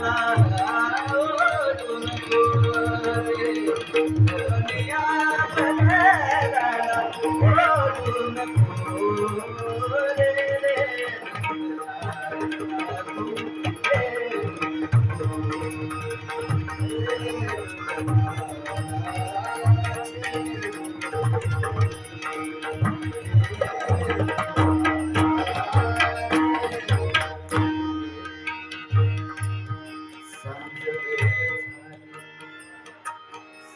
نا را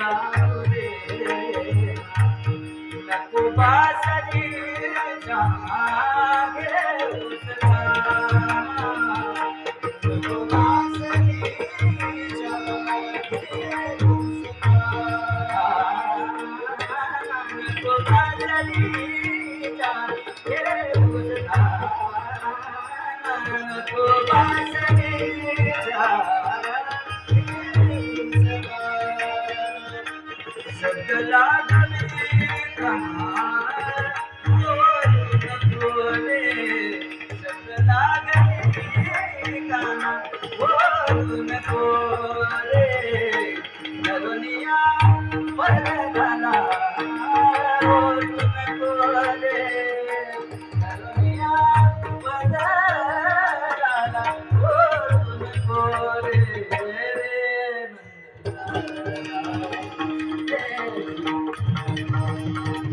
जाऊ दे नको बासरी जागे नको बासरी जागे नको बासरी जागे नको बासरी जागे संगा संगा न दुनिया वा